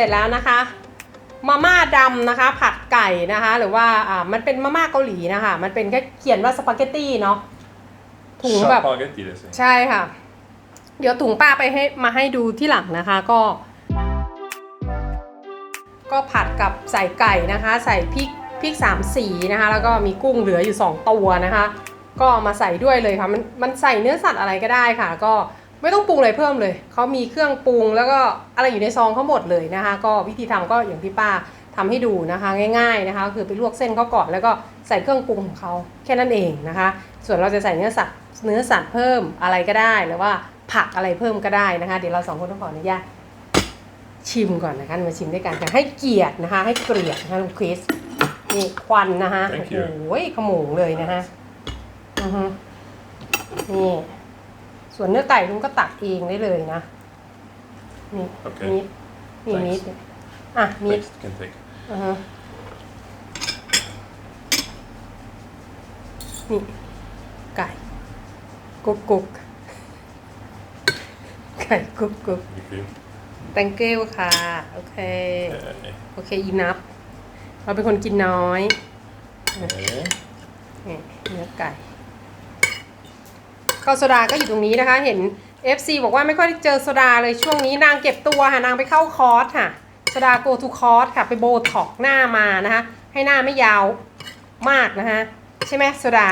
ร็จแล้วนะคะมาม่าดำนะคะ ผัดไก่นะคะ หรือว่าอ่ามันเป็นมาม่าเกาหลีนะคะ มันเป็นแค่เขียนว่าสปาเกตตี้เนาะถุงแบบ Spaghetti det säger ใช่ค่ะ เดี๋ยวถุงป้าไปให้มาให้ดูที่หลังนะคะก็ ก็ผัดกับใส่ไก่นะคะ ใส่พริกพริกสามสีนะคะ แล้วก็มีกุ้งเหลืออยู่ 2 ตัวนะคะ ก็เอามาใส่ด้วยเลยค่ะ มันมันใส่เนื้อสัตว์อะไรก็ได้ค่ะ ก็ ไม่ต้องปรุงอะไรเพิ่มเลย เขามีเครื่องปรุงแล้วก็อะไรอยู่ในซองเขาหมดเลยนะคะ ก็วิธีทำก็อย่างที่ป้าทำให้ดูนะคะ ง่าย ๆนะคะ คือไปลวกเส้นเขาก่อนแล้วก็ใส่เครื่องปรุงของเขาแค่นั้นเองนะคะ ส่วนเราจะใส่เนื้อสัตว์เนื้อสัตว์เพิ่มอะไรก็ได้หรือว่าผักอะไรเพิ่มก็ได้นะคะ เดี๋ยวเราสองคนต้องขออนุญาตชิมก่อนนะคะมาชิมด้วยกันค่ะให้เกียรตินะคะ ให้เกลียดนะคะลุงคริสนี่ควันนะคะ Thank โอ้ you โหขโมงเลยนะคะอือฮึนี่ ส่วนเนื้อไก่ลุงก็ตักเองได้เลยนะนี่โอเคมีดนี่ Thanks มีดอะมีด Next can take. อือฮะนี่ ไก่กุ๊กกุ๊กไก่กุ๊กกุ๊ก Thank you. thank you ค่ะ โอเค Eh, โอเคอีนับ เราเป็นคนกินน้อย eh. นี่เนื้อไก่าโซดาก็อยู่ตรงนี้นะคะ เห็น FC บอกว่าไม่ค่อยเจอโซดาเลยช่วงนี้นางเก็บตัวค่ะนางไปเข้าคอร์สค่ะโซดาโกทูคอร์สค่ะไปโบท็อกหน้ามานะคะ ให้หน้าไม่ยาวมากนะคะ ใช่ไหมโซดา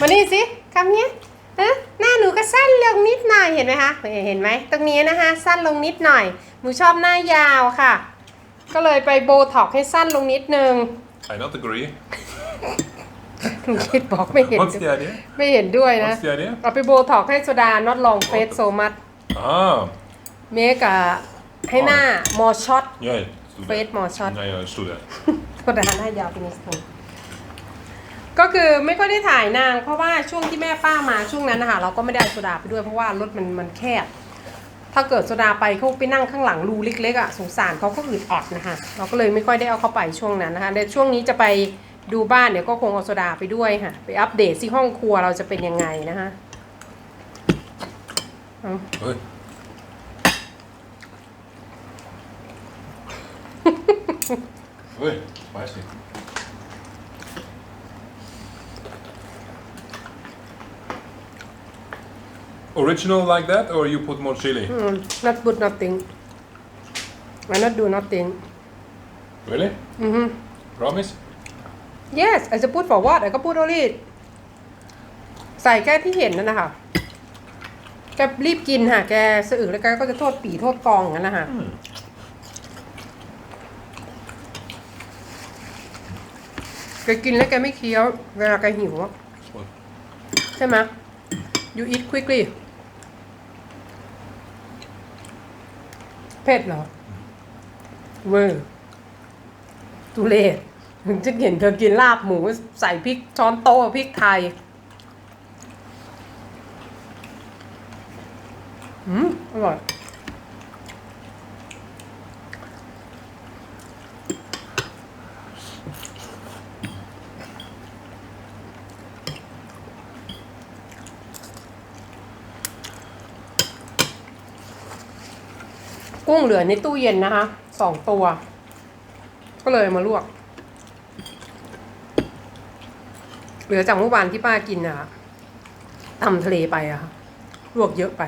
มานี่สิคำนี้เอ๊ะหน้าหนูก็สั้นลงนิดหน่อยเห็นไหมคะเห็นไหมตรงนี้นะคะสั้นลงนิดหน่อย หนูชอบหน้ายาวค่ะ ก็เลยไปโบท็อกให้สั้นลงนิดนึง I not agree. ลุงคิดบอกไม่เห็น What's the idea? ไม่เห็นด้วยนะ What's the idea? เอาไปโบท็อกให้โซดา not long face so much Ah, เมกะให้หน้า more shot ja, jag stod face där. more shot Nej, jag stod där. โซดาหน้ายาวไปนิดนึงก็คือไม่ค่อยได้ถ่ายนาง เพราะว่าช่วงที่แม่ป้ามาช่วงนั้นนะคะเราก็ไม่ได้เอาโซดาไปด้วยเพราะว่ารถมันมันแคบ ถ้าเกิดโซดาไปเขาไปนั่งข้างหลังรูเล็กๆอะสงสารเขาก็อึดอัดนะคะ เราก็เลยไม่ค่อยได้เอาเข้าไปช่วงนั้นนะคะเดี๋ยวช่วงนี้จะไป ดูบ้านเดี๋ยวก็คงเอาโซดาไปด้วยค่ะ ไปอัปเดตที่ห้องครัวเราจะเป็นยังไงนะคะเอา Oj. Oj, spicy. Original like that, or you put more chili? Mm, not put nothing I not do nothing Really? mm-hmm. Promise? Yes I just put for what I ก็ put only ใส่แค่ที่เห็นนั่นนะคะแกรีบกินค่ะ แกสะอึกแล้วแกก็จะโทษปีโทษกองอย่างนั้นนะคะ Mm. แกกินแล้วแกไม่เคี้ยว เวลาแกหิวอะ Skål. ใช่ไหม you eat quickly เผ็ดเหรอ เวอร์ตุเลศ ถึงจะเห็นเธอกินลาบหมูใส่พริกช้อนโต๊ะพริกไทยอืมอร่อยกุ้งเหลือในตู้เย็นนะคะสองตัว ก็เลยมาลวก เหลือจากเมื่อวานที่ป้ากินอะตำทะเลไปอะค่ะลวกเยอะไป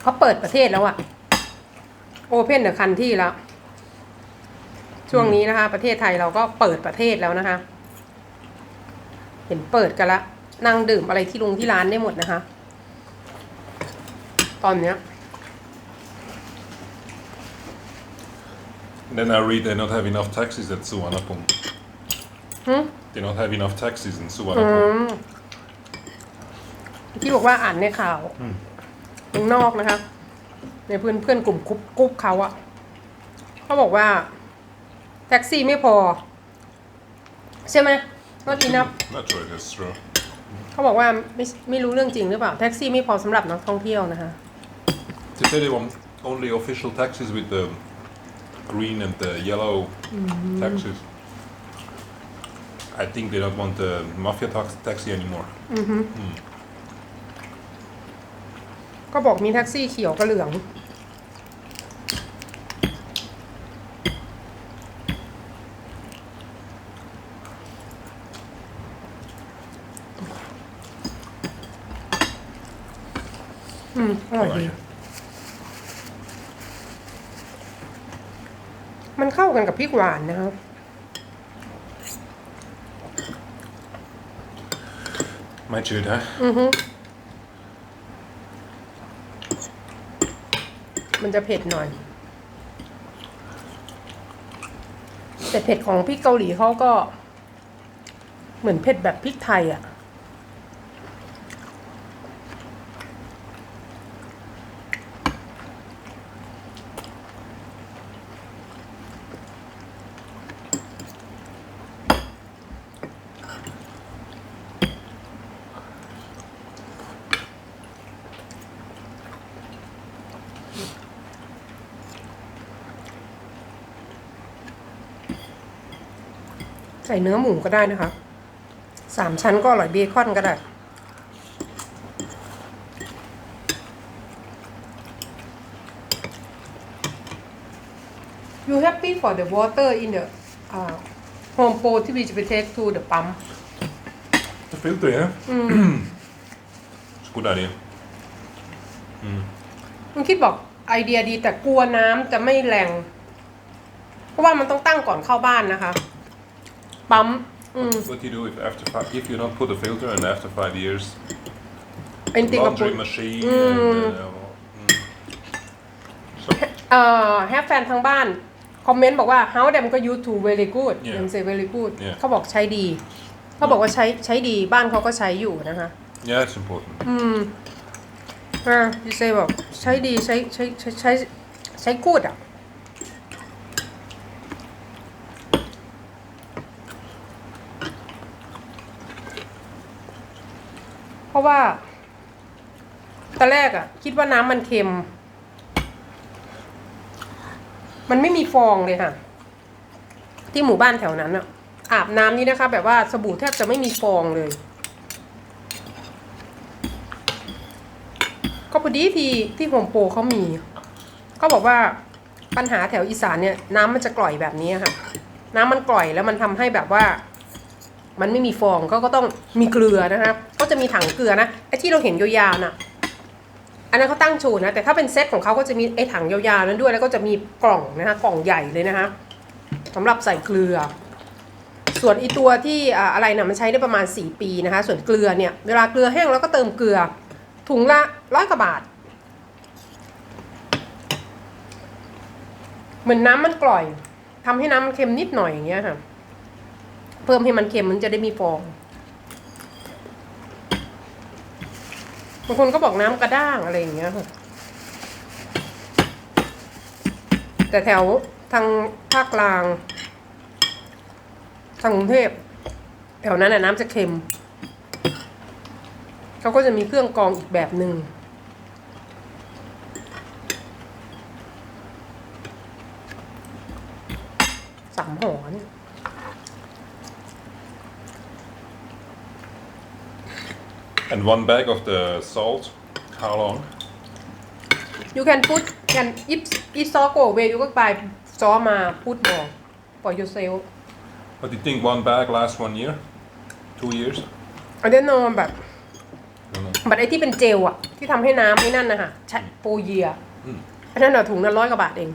เขาเปิดประเทศแล้วอะ โอเพนเดอะคันที่แล้ว ช่วงนี้นะคะ ประเทศไทยเราก็เปิดประเทศแล้วนะคะ เห็นเปิดกันละนั่งดื่มอะไรที่ลุงที่ร้านได้หมดนะคะ ตอนเนี้ย Then I read they not have enough taxis at Suvarnabhumi. หึ They not have enough taxis in อื Suvarnabhumi. มที่บอกว่าอ่านในข่าวอืมเมืองนอกนะคะ ในเพื่อนเพื่อนกลุ่มกรุ๊ปกรุ๊ปเขาอะเขาบอกว่า แท็กซี่ไม่พอ ใช่ไหมเมื่อกี้นะ Not sure if that's true. เขาบอกว่าไม่ไม่รู้เรื่องจริงหรือเปล่า แท็กซี่ไม่พอสำหรับนักท่องเที่ยวนะคะ They say they want only official taxis with the green and the yellow taxis. I think they don't want the mafia tax taxi anymore. ก็บอกมีแท็กซี่เขียวกับเหลือง อืมอร่อยดี มันเข้ากันกับพริกหวานนะครับ My dude, huh? อือฮึมันจะเผ็ดหน่อย แต่เผ็ดของพริกเกาหลีเขาก็ เหมือนเผ็ดแบบพริกไทยอะ่ะ ใส่เนื้อหมูก็ได้นะคะสามชั้นก็อร่อยเบคอนก็ได้ You happy for the water in the uh, home po ที่ we will take to the pump The filter, yeah? it's a good idea. มันคิดบอกไอเดียดีแต่กลัวน้ำจะไม่แรง เพราะว่ามันต้องตั้งก่อนเข้าบ้านนะคะ ปั๊มอืม What do you do if after five, if you don't put a filter and after five years, เป็นติงกับ laundry machine Mm. and uh, mm. so เอ่อแฮปแฟนทางบ้าน คอมเมนต์บอกว่า how them ก็ you too very good Yeah. them say very good Yeah. เขาบอกใช้ดี เขาบอกว่าใช้ใช้ดีบ้านเขาก็ใช้อยู่นะคะ yeah, it's important. อืมอ่าดีเซบอกใช้ดีใช้ใช้ใช้ใช้ใช้กูดอะ ราะว่าตอนแรกอะคิดว่าน้ำมันเค็ม มันไม่มีฟองเลยค่ะ ที่หมู่บ้านแถวนั้นอะอาบน้ำนี่นะคะ แบบว่าสบู่แทบจะไม่มีฟองเลย ก็พอดีที่ที่โฮมโปรเขามี ก็บอกว่าปัญหาแถวอีสานเนี่ย น้ำมันจะกร่อยแบบนี้ค่ะ น้ำมันกร่อยแล้วมันทำให้แบบว่า มันไม่มีฟองก็ก็ต้องมีเกลือนะคะก็จะมีถังเกลือนะไอ้ที่เราเห็นยาวๆน่ะอันนั้นเขาตั้งโชว์นะ แต่ถ้าเป็นเซตของเขาก็จะมีไอ้ถังยาวๆนั้นด้วย แล้วก็จะมีกล่องนะคะกล่องใหญ่เลยนะคะสำหรับใส่เกลือ ส่วนอีตัวที่อะไรนะมันใช้ได้ประมาณ 4 ปีนะคะ ส่วนเกลือเนี่ยเวลาเกลือแห้งแล้วก็เติมเกลือ ถุงละร้อยกว่าบาท เหมือนน้ำมันกร่อยทำให้น้ำมันเค็มนิดหน่อยอย่างเงี้ยค่ะ เพิ่มให้มันเค็มมันจะได้มีฟองบางคนก็บอกน้ำกระด้างอะไรอย่างเงี้ยค่ะแต่แถวทางภาคกลาง ทางกรุงเทพแถวนั้นน่ะน้ำจะเค็ม เขาก็จะมีเครื่องกรองอีกแบบหนึ่ง สามหอเนี่ย And one bag of the salt. How long? you can put can if if saw go away you ก็ไปซอมา put more for yourself But you think one bag lasts one year? Two years? I don't know แบบ No, no. บัตรไอที่เป็นเจลอะที่ทำให้น้ำไม่นั่นนะคะใช้โปรเยียอืมอันนั้นเราถุงละร้อยกว่าบาทเอง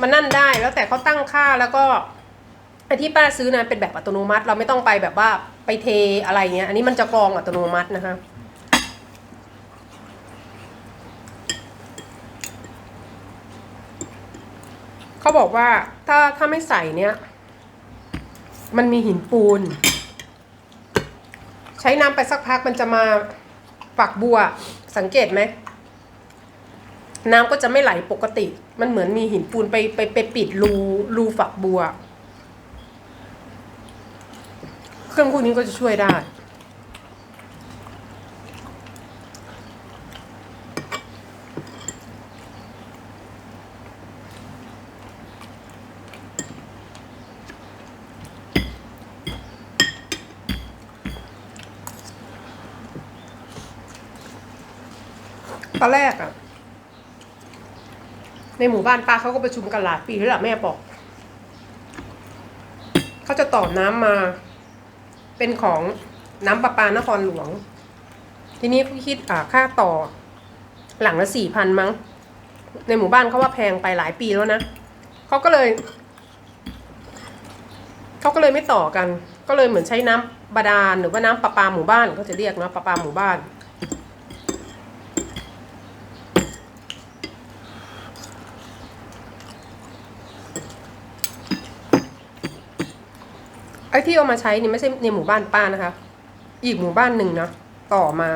มันนั่นได้แล้วแต่เขาตั้งค่าแล้วก็ ไอที่ป้าซื้อนะเป็นแบบอัตโนมัติ เราไม่ต้องไปแบบว่าไปเทอะไรเงี้ย อันนี้มันจะกรองอัตโนมัตินะคะเขาบอกว่าถ้าถ้าไม่ใส่เนี้ยมันมีหินปูน ใช้น้ำไปสักพักมันจะมาฝักบัวสังเกตไหมน้ำก็จะไม่ไหลปกติ มันเหมือนมีหินปูนไปไปไปปิดรูรูฝักบัว เครื่องพวกนี้ก็จะช่วยได้ ตอนแรกอะในหมู่บ้านป้าเขาก็ประชุมกันหลายปีแล้วแหละแม่บอก เขาจะต่อน้ำมา เป็นของน้ำประปานครหลวง ทีนี้เขาคิดค่าต่อหลังละสี่พันมั้ง ในหมู่บ้านเขาว่าแพงไปหลายปีแล้วนะเขาก็เลยเขาก็เลยไม่ต่อกัน ก็เลยเหมือนใช้น้ำบาดาลหรือว่าน้ำประปาหมู่บ้านเขาจะเรียกนะประปาหมู่บ้าน ไอ้ที่เอามาใช้นี่ไม่ใช่ในหมู่บ้านป้านะคะ อีกหมู่บ้านหนึ่งนะต่อมา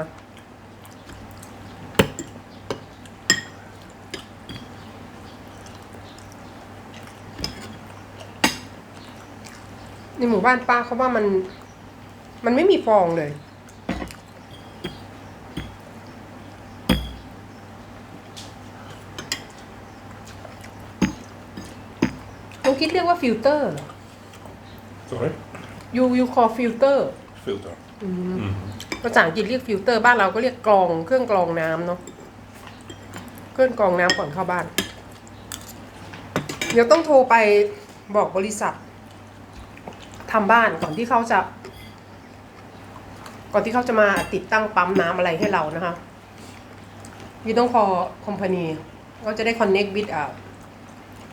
ในหมู่บ้านป้าเขาว่ามัน มันไม่มีฟองเลยลุงคิดเรียกว่าฟิลเตอร์เหรอ Sorry? You you call filter Filter. ภาษาอังกฤษเรียกฟิลเตอร์บ้านเราก็เรียกกรองเครื่องกรองน้ำเนาะเครื่องกรองน้ำก่อนเข้าบ้าน เดี๋ยวต้องโทรไปบอกบริษัททำบ้านก่อนที่เขาจะ ก่อนที่เขาจะมาติดตั้งปั๊มน้ำอะไรให้เรานะคะยี่ต้องคอคอมพานีก็จะได้คอนเน็กบิดอะ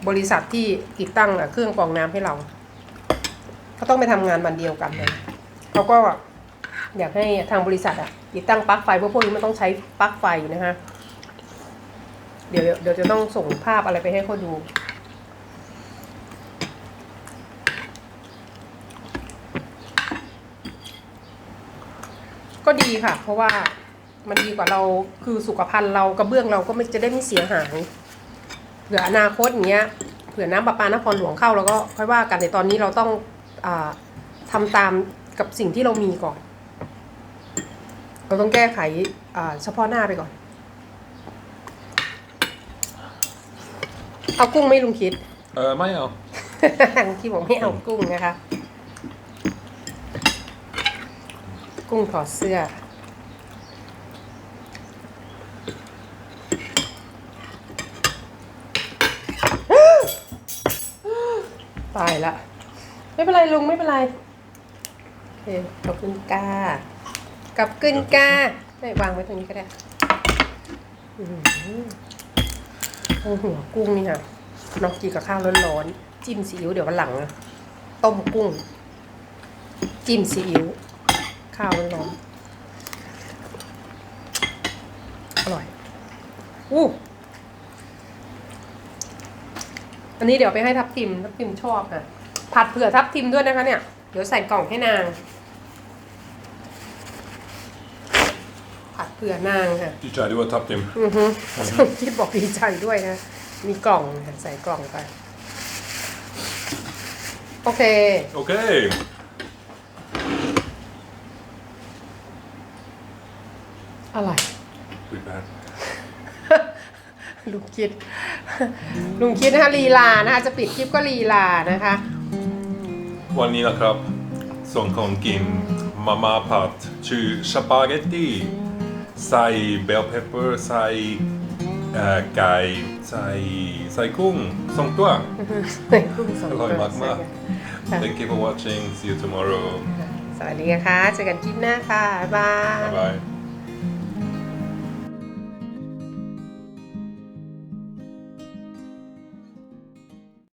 บริษัทที่ติดตั้งอะเครื่องกรองน้ำให้เรา เขาต้องไปทำงานวันเดียวกันเลยเขาก็อยากให้ทางบริษัทอะติดตั้งปลั๊กไฟเพราะพวกนี้มันต้องใช้ปลั๊กไฟนะคะเดี๋ยวเดี๋ยวจะต้องส่งภาพอะไรไปให้เขาดูก็ดีค่ะ เพราะว่ามันดีกว่าเราคือสุขภัณฑ์เรากระเบื้องเราก็ไม่จะได้ไม่เสียหายเผื่ออนาคตอย่างเงี้ยเผื่อน้ำประปานครหลวงเข้าแล้วก็ค่อยว่ากันแต่ตอนนี้เราต้องอา ทำตามกับสิ่งที่เรามีก่อน เราต้องแก้ไขอ่าเฉพาะหน้าไปก่อน เอากุ้งไหม่ลุงคิด Uh, maar ja. ลุงคิดบอกไม่เอากุ้งนะคะ กุ้งถอดเสื้อตายละ ไม่เป็นไรลุงไม่เป็นไรโอเคขอบคุณกากับกึนกาไม่วางไว้ตรงนี้ก็ได้อื้อหือโอ้โหหัวกุ้งนี่ค่ะนอกกินกับข้าวร้อนๆจิ้มซีอิ๊วเดี๋ยววันหลังนะต้มกุ้ง จิ้มซีอิ๊วข้าวร้อนๆอร่อยอู้อันนี้เดี๋ยวไปให้ทับทิมทับทิมชอบค่ะ ผัดเผื่อทับทิมด้วยนะคะเนี่ย เดี๋ยวใส่กล่องให้นาง ผัดเผื่อนางค่ะ Die zei, doe wat tapt hem. อือฮึคิดบอกดีใจด้วยนะ มีกล่องค่ะใส่กล่องไป โอเค Oké. อะไร Prepare. ลุงคิด ลุงคิดนะคะลีลานะคะจะปิดคลิปก็ลีลานะคะ วันนี้นะครับส่งของกินมาม่าผัดชื่อสปาเกตตีใส่เบลเพปเปอร์ใส่เอ่อไก่ใส่ใส่กุ้งสองตัวกุ้งสองอร่อยมากมากค่ะ Thank you for watching see you tomorrow สวัสดีค่ะเจอกันคลิปหน้าค่ะ บ๊ายบาย bye bye